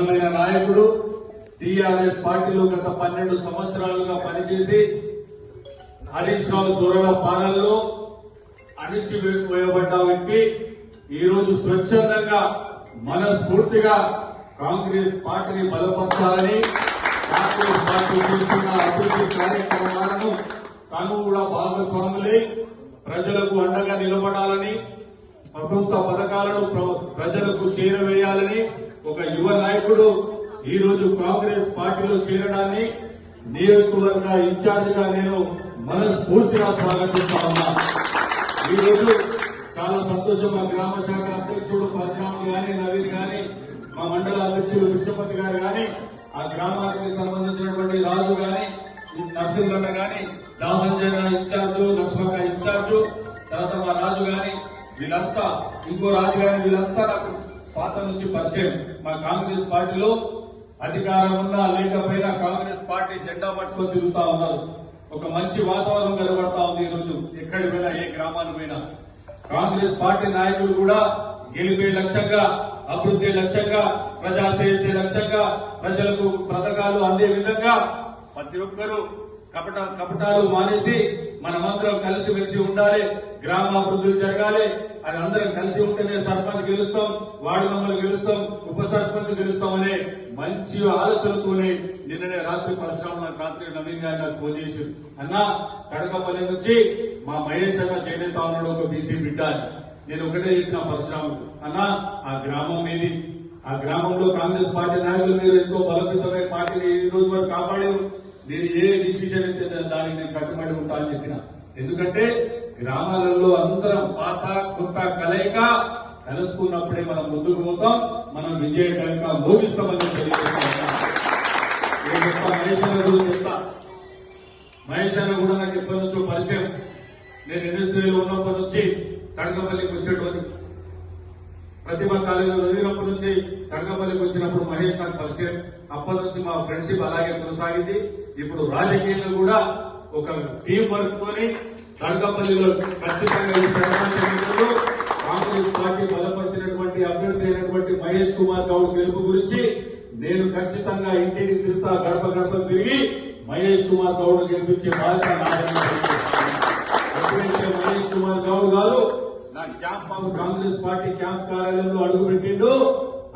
ఒక బలమైన నాయకుడు టీఆర్ఎస్ పార్టీలో గత పన్నెండు సంవత్సరాలుగా పనిచేసి హరీష్ రావు దూరల పాలనలో అణిచివేయబడ్డ వ్యక్తి. ఈరోజు స్వచ్ఛందంగా మనస్ఫూర్తిగా కాంగ్రెస్ పార్టీని బలపరచాలని కాంగ్రెస్ పార్టీ చేస్తున్న అభివృద్ధి కార్యక్రమాలను తాను కూడా భాగస్వాములై ప్రజలకు అండగా నిలబడాలని ప్రభుత్వ పథకాలను ప్రజలకు చేరవేయాలని ఒక యువ నాయకుడు ఈ రోజు కాంగ్రెస్ పార్టీలో చేరడాన్ని నియోజకవర్గ ఇన్ఛార్జిగా నేను మనస్ఫూర్తిగా స్వాగతిస్తా ఉన్నా. ఈ రోజు చాలా సంతోషం మా గ్రామ శాఖ అధ్యక్షుడు పరశురాములు గాని నవీన్ గాని మా మండల అధ్యక్షుడు విశ్వపతి గారు గాని ఆ గ్రామానికి సంబంధించినటువంటి రాజు గాని నర్సింహన్న గాని దాసంజన ఇన్ఛార్జు లక్ష్మణ ఇన్ఛార్జు తర్వాత మా రాజు గాని వీళ్ళంతా ఇంకో రాజు గాని వీళ్ళంతా నాకు పాత నుంచి పరిచయం. మా కాంగ్రెస్ పార్టీలో అధికారం ఉన్నా లేకపోయినా కాంగ్రెస్ పార్టీ జెండా పట్టుకొని తిరుగుతా ఉన్నారు. ఒక మంచి వాతావరణం కనబడతా ఉంది ఈరోజు. రోజు పోయినా ఏ గ్రామానికి పోయినా. కాంగ్రెస్ పార్టీ నాయకులు కూడా గెలిపే లక్ష్యంగా అభివృద్ధి లక్ష్యంగా ప్రజా చేసే లక్ష్యంగా ప్రజలకు పథకాలు అందే విధంగా ప్రతి ఒక్కరూ కపట కపటాలు మానేసి మనమందరం కలిసిమెలిసి ఉండాలి. గ్రామాభివృద్ధి జరగాలి. అది అందరం కలిసి ఉంటేనే సర్పంచ్ గెలుస్తాం వార్డు మెంబర్లు గెలుస్తాం ఉప సర్పంచ్ గెలుస్తామనే మంచి ఆలోచనతోనే నిన్ననే రాత్రి పరశురామ రాత్రి నవీన్ గారు నాకు ఫోన్ చేసి అన్నా కడకపల్లి నుంచి మా మహేష్ అన్న చేనేత ఉన్నాడు ఒక బీసీ బిడ్డ నేను ఒకటే చెప్పిన పరశురాముడు అన్నా ఆ గ్రామం మీది. ఆ గ్రామంలో కాంగ్రెస్ పార్టీ నాయకులు మీరు ఎంతో బలపితమైన పార్టీని ఈ రోజు వరకు కాపాడారు. నేను ఏ డిసిజన్ అయితే దానికి నేను కట్టుబడి ఉంటా అని చెప్పిన. ఎందుకంటే గ్రామాలలో అందరం పాత కొత్త కలయిక కలుసుకున్నప్పుడే మనం ముందుకు పోతాం. మనం విజయకంగా మోగిస్తామని తెలియజేస్తాం మహేష్ అన్న గురించి చెప్తా. మహేష్ అన్న కూడా నాకు ఎప్పటి నుంచో పరిచయం. నేను ఇండస్ట్రీలో ఉన్నప్పటి నుంచి తడకపల్లికి వచ్చేటువంటి ప్రతిభ కాలేజీలో చదివినప్పటి నుంచి తడకపల్లికి వచ్చినప్పుడు మహేష్ నాకు పరిచయం. అప్పటి నుంచి మా ఫ్రెండ్షిప్ అలాగే కొనసాగింది. ఇప్పుడు రాజకీయంలో కూడా ఒక టీం వర్క్ తోని కడకపల్లిలో ఖచ్చితంగా ఈ సర్పంచ్ కాంగ్రెస్ పార్టీ బలపరిచినటువంటి అభ్యర్థి అయినటువంటి మహేష్ కుమార్ గౌడ్ గెలుపు గురించి నేను ఖచ్చితంగా ఇంటికి తిరుగుతా గడప గడప తిరిగి మహేష్ కుమార్ గౌడ్ గెలిపించే బాధ్యత ఎప్పుడైతే మహేష్ కుమార్ గౌడ్ గారు నా camp of Congress party camp కార్యాలయంలో అడుగు పెట్టిండు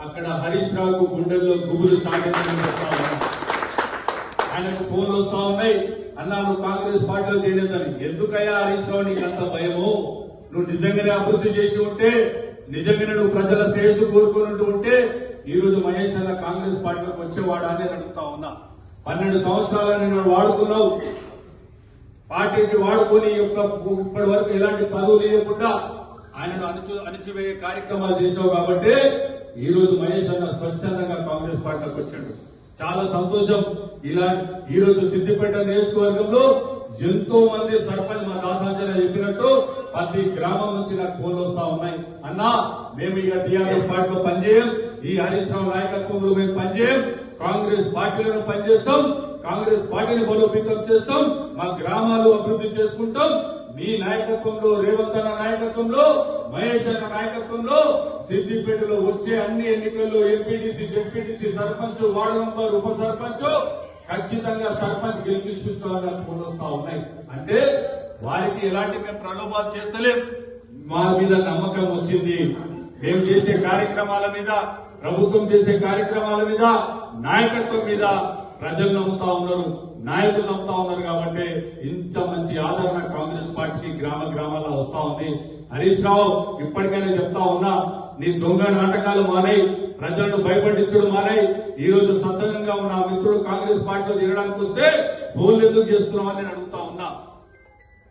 అక్కడ హరీష్ రావుకు గుండెల్లో గుబులు సాగిందని ఆయనకు ఫోన్లు వస్తా ఉన్నాయి. అన్నా నువ్వు కాంగ్రెస్ పార్టీలో చేయలేదని. ఎందుకయ్యా హరీష్ రావు నీకు అంత భయము? నువ్వు నిజంగానే అభివృద్ధి చేసి ఉంటే నిజంగానే నువ్వు ప్రజల శ్రేయస్సు కోరుకున్నట్టు ఉంటే ఈ రోజు మహేష్ అన్న కాంగ్రెస్ పార్టీలోకి వచ్చేవాడా అని అడుగుతా ఉన్నా. పన్నెండు సంవత్సరాలు నేను వాడుకున్నావు పార్టీకి వాడుకొని ఈ యొక్క ఇప్పటి వరకు ఎలాంటి పదవులు లేకుండా ఆయనను అణచు అణిచివేయే కార్యక్రమాలు చేశావు కాబట్టి ఈ రోజు మహేష్ అన్న స్వచ్ఛందంగా కాంగ్రెస్ పార్టీలోకి వచ్చాడు. చాలా సంతోషం. ఇలా ఈ రోజు సిద్దిపేట నియోజకవర్గంలో ఎంతో మంది సర్పంచ్ మా దాసాంజన చెప్పినట్టు ప్రతి గ్రామం నుంచి నాకు ఫోన్లు వస్తా ఉన్నాయి. అన్నా మేము ఇక టీఆర్ఎస్ పార్టీలో పనిచేయం. ఈ హరీష్ రావు నాయకత్వంలో మేము పనిచేయం. కాంగ్రెస్ పార్టీలో పనిచేస్తాం. కాంగ్రెస్ పార్టీని బలోపేతం చేస్తాం. మా గ్రామాలు అభివృద్ధి చేసుకుంటాం. మీ నాయకత్వంలో రేవంత్ అన్న నాయకత్వంలో మహేష్ అన్న నాయకత్వంలో సిద్దిపేటలో వచ్చే అన్ని ఎన్నికల్లో MPTC ZPTC sarpanch ward member ఉప సర్పంచ్ ఖచ్చితంగా సర్పంచ్ గెలిపించుకుంటామని ఫోన్ ఉన్నాయి. అంటే వారికి ఎలాంటి మేము ప్రలోభాలు చేస్తలేం. మా మీద నమ్మకం వచ్చింది. మేము చేసే కార్యక్రమాల మీద ప్రభుత్వం చేసే కార్యక్రమాల మీద నాయకత్వం మీద ప్రజలు నమ్ముతా ఉన్నారు. నాయకులు నమ్ముతా ఉన్నారు కాబట్టి ఇంత మంచి ఆదరణ కాంగ్రెస్ పార్టీకి గ్రామ గ్రామాల్లో వస్తా ఉంది. హరీష్ రావు ఇప్పటికైనా చెప్తా ఉన్నా నీ దొంగ నాటకాలు మానే ప్రజలను భయపడించడం మానే ఈ రోజు సత్సంగంగా ఉన్న మిత్రుడు కాంగ్రెస్ పార్టీలో చేరడానికి వస్తే ఫోన్లు ఎందుకు చేస్తున్నామని నేను అడుగుతా ఉన్నా.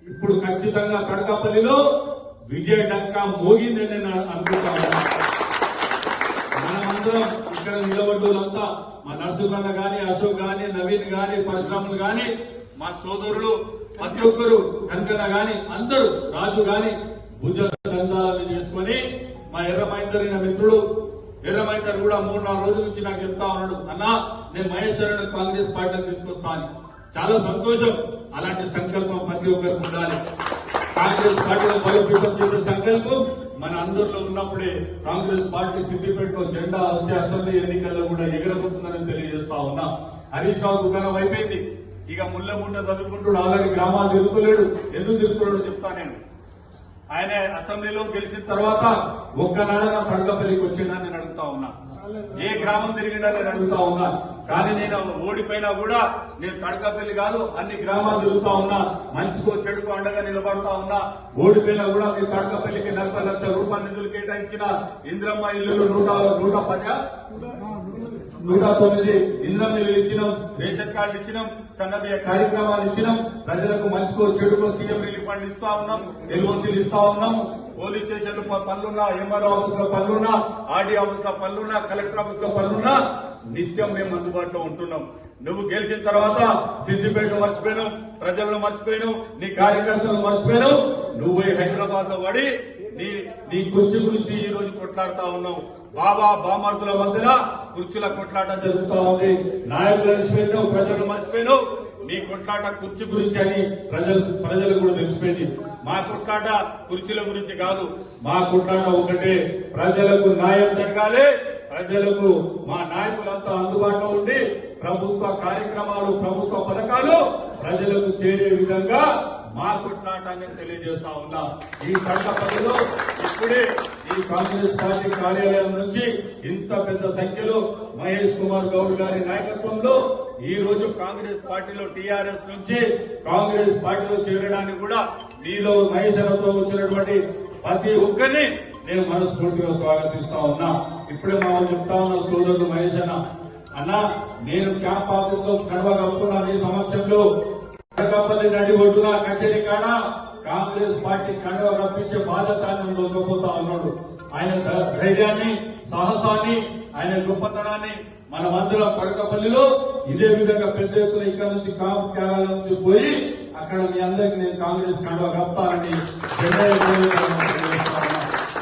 ఇప్పుడు ఖచ్చితంగా కడకపల్లిలో విజయ డంకా మోగిందని నేను అనుకుంటా ఉన్నా. అందరం ఇక్కడ నిలబడ్డోళ్ళంతా మా నరసింహన్న గాని అశోక్ గాని నవీన్ గాని పరిశ్రమలు గాని మా సోదరులు ప్రతి ఒక్కరు కనకన్న గాని అందరూ రాజు గాని భుజ సంఘాలను చేసుకొని మా ఎర్రమైందరి నా మిత్రుడు ఎర్రమైందరు కూడా మూడు నాలుగు రోజుల నుంచి నాకు చెప్తా ఉన్నాడు అన్నా నేను మహేశ్వరుని కాంగ్రెస్ పార్టీ తీసుకొస్తాను. చాలా సంతోషం. అలాంటి సంకల్పం ప్రతి ఒక్కరికి ఉండాలి. కాంగ్రెస్ పార్టీలో బలోపేతం చేసే అందరిలో ఉన్నప్పుడే కాంగ్రెస్ పార్టీ సిద్దిపేటలో జెండా వచ్చే అసెంబ్లీ ఎన్నికల్లో కూడా ఎగరబోతుందని తెలియజేస్తా ఉన్నా. హరీష్ రావు దుకాణం అయిపోయింది. ఇక ముళ్ళ ముండ చదువుకుంటూ అలాగే గ్రామాలు తిరుగులేడు ఎందుకు తిరుగుతున్నాడో చెప్తా నేను. ఆయన అసెంబ్లీలో గెలిచిన తర్వాత ఒక్కనాడన పడకపల్లికి వచ్చిందని నేను అడుగుతా ఉన్నా. ఏ గ్రామం తిరిగిందా నేను అడుగుతా ఉన్నా. కానీ నేను ఓడిపోయినా కూడా నేను కడకపల్లి కాదు అన్ని గ్రామాలు తిరుగుతా ఉన్నా. మంచికో చెడుకో అండగా నిలబడతా ఉన్నా. ఓడిపోయినా కూడా మీ కడకపల్లికి నలభై లక్షల రూపాయల నిధులు కేటాయించిన ఇంద్రమ్మ ఇల్లు నూట నూట పది నూట తొమ్మిది ఇంధనం నిధులు ఇచ్చినాం రేషన్ కార్డులు ఇచ్చినాం సన్నబియ్య కార్యక్రమాలు ఇచ్చినాం. ప్రజలకు మంచికో చెడుకో సీఎం రిలీఫ్ ఫండ్ ఇస్తా ఉన్నాం ఎల్ఓసీలు ఇస్తా ఉన్నాం. పోలీస్ స్టేషన్ పనులున్నా ఎంఆర్ఓ ఆఫీస్లో పనులున్నా ఆర్డీ ఆఫీస్లో పనులున్నా కలెక్టర్ ఆఫీస్లో పనులున్నా నిత్యం మేము అందుబాటులో ఉంటున్నాం. నువ్వు గెలిచిన తర్వాత సిద్దిపేట మర్చిపోయాను ప్రజలను మర్చిపోయాను నీ కార్యకర్తలను మర్చిపోయాను నువ్వు హైదరాబాద్లో పడి నీ నీ కుర్చీ గురించి ఈ రోజు కొట్లాడుతా ఉన్నావు. బాబా బామర్దుల మధ్యన కుర్చీల కొట్లాట జరుగుతా ఉంది. నాయకులను మర్చిపోయినావు ప్రజలను మర్చిపోయినావు మీ కొట్లాట కుర్చీ గురించి అని ప్రజలు ప్రజలకు కూడా తెలిసిపోయింది. మా కొట్లాట కుర్చీల గురించి కాదు. మా కొట్లాట ఒకటే ప్రజలకు న్యాయం జరగాలి. ప్రజలకు మా నాయకులంతా అందుబాటులో ఉండి ప్రభుత్వ కార్యక్రమాలు ప్రభుత్వ పథకాలు ప్రజలకు చేరే విధంగా మా కొట్లాటాన్ని తెలియజేస్తా ఉన్నా. ఈ కడపలో ఇప్పుడే ఈ కాంగ్రెస్ పార్టీ కార్యాలయం నుంచి ఇంత పెద్ద సంఖ్యలో మహేష్ కుమార్ గౌడ్ గారి నాయకత్వంలో ఈ రోజు కాంగ్రెస్ పార్టీలో టీఆర్ఎస్ నుంచి కాంగ్రెస్ పార్టీలో చేరడానికి కూడా మీలో మహేశ్వరంతో వచ్చినటువంటి ప్రతి ఒక్కరిని నేను మనస్ఫూర్తిగా స్వాగతిస్తా ఉన్నా. ఇప్పుడే మనం చెప్తా ఉన్న సోదరుడు మహేష్ అన్న అన్నా నేను క్యాంప్ ఆఫీస్లో కడవ కప్పుకున్నాను ఈ సమక్షంలో అనకాపల్లి నడి ఒడ్డున కచేరీ కాడ కాంగ్రెస్ పార్టీ కండవ రప్పించే బాధ్యత ఉండకపోతా ఉన్నాడు. ఆయన ధైర్యాన్ని సాహసాన్ని ఆయన గొప్పతనాన్ని మనమందరం కడకపల్లిలో ఇదే విధంగా పెద్ద ఎత్తున ఇక్కడ నుంచి కాపు కేరళ నుంచి పోయి అక్కడ మీ అందరికి నేను కాంగ్రెస్ కండవ కప్పాలని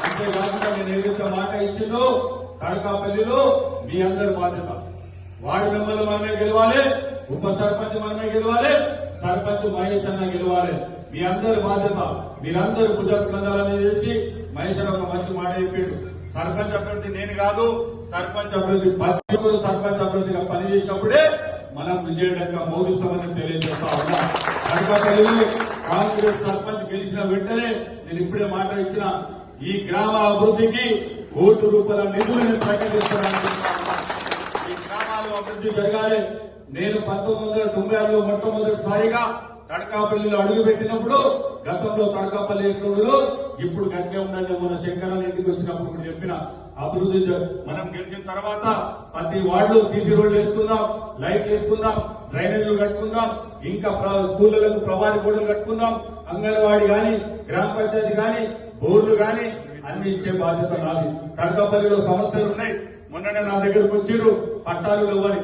అంతేకాకుండా నేను ఏదైతే మాట ఇచ్చిందో కడకాపల్లిలో మీ అందరి బాధ్యత. వార్డు మెంబర్లు మనమే గెలవాలి ఉప సర్పంచ్ మనమే గెలవాలి సర్పంచ్ మహేష్ అన్న గెలవాలి. మీ అందరి బాధ్యత మీరందరూ భుజస్కందాలని చేసి మహేష్ అన్న ఒక మంచి మాట చెప్పాడు. సర్పంచ్ అభివృద్ధి నేను కాదు సర్పంచ్ అభివృద్ధి ప్రతి సర్పంచ్ అభివృద్ధిగా పనిచేసినప్పుడే మనం విజయడంగా మోగిస్తామని తెలియజేస్తా ఉన్నా. కడపల్లిలో కాంగ్రెస్ సర్పంచ్ గెలిచిన వెంటనే నేను ఇప్పుడే మాట ఇచ్చిన ఈ గ్రామ అభివృద్ధికి కోటి రూపాయల నిధులను ప్రకటిస్తున్నాను అభివృద్ధి జరగాలి. నేను పంతొమ్మిది వందల తొంభై ఆరులో మొట్టమొదటిసారిగా తడకాపల్లిలో అడుగు పెట్టినప్పుడు గతంలో తడకాపల్లి ఎక్కడులో ఇప్పుడు గట్టే ఉందని మన శంకరాల ఇంటికి వచ్చినప్పుడు కూడా చెప్పిన అభివృద్ధి మనం గెలిచిన తర్వాత ప్రతి వార్డు సీసీ రోడ్లు వేసుకుందాం లైట్లు వేసుకుందాం డ్రైనేజీలు కట్టుకుందాం ఇంకా స్కూళ్ళకు స్కూళ్ళకు ప్రవాది గోడలు కట్టుకుందాం అంగన్వాడీ గాని గ్రామ పంచాయతీ గాని బోర్డు గాని అన్ని ఇచ్చే బాధ్యత నాది. కడకపల్లిలో సమస్యలు ఉన్నాయి. మొన్ననే నా దగ్గరకు వచ్చిర్రు. పట్టాలు ఇవ్వని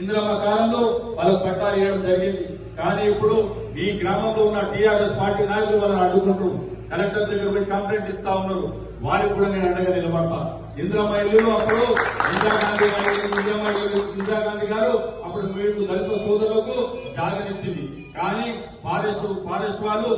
ఇందిరమ్మ కాలంలో వాళ్ళకు పట్టాలు ఇవ్వడం జరిగింది. కానీ ఇప్పుడు మీ గ్రామంలో ఉన్న టీఆర్ఎస్ పార్టీ నాయకులు వాళ్ళని అడ్డుకుంటూ కలెక్టర్ దగ్గర పోయి కంప్లైంట్ ఇస్తా ఉన్నారు. వారికి కూడా నేను అండగా నిలబడతా. ఇందిరమ్మ ఇల్లులో అప్పుడు ఇందిరాగాంధీ గారు ఇందిరమ్మ ఇల్లు ఇందిరాగాంధీ గారు అప్పుడు మీకు దళిత సోదరులకు జాగనిచ్చింది. కానీ ఫారెస్ట్ ఫారెస్ట్ వాళ్ళు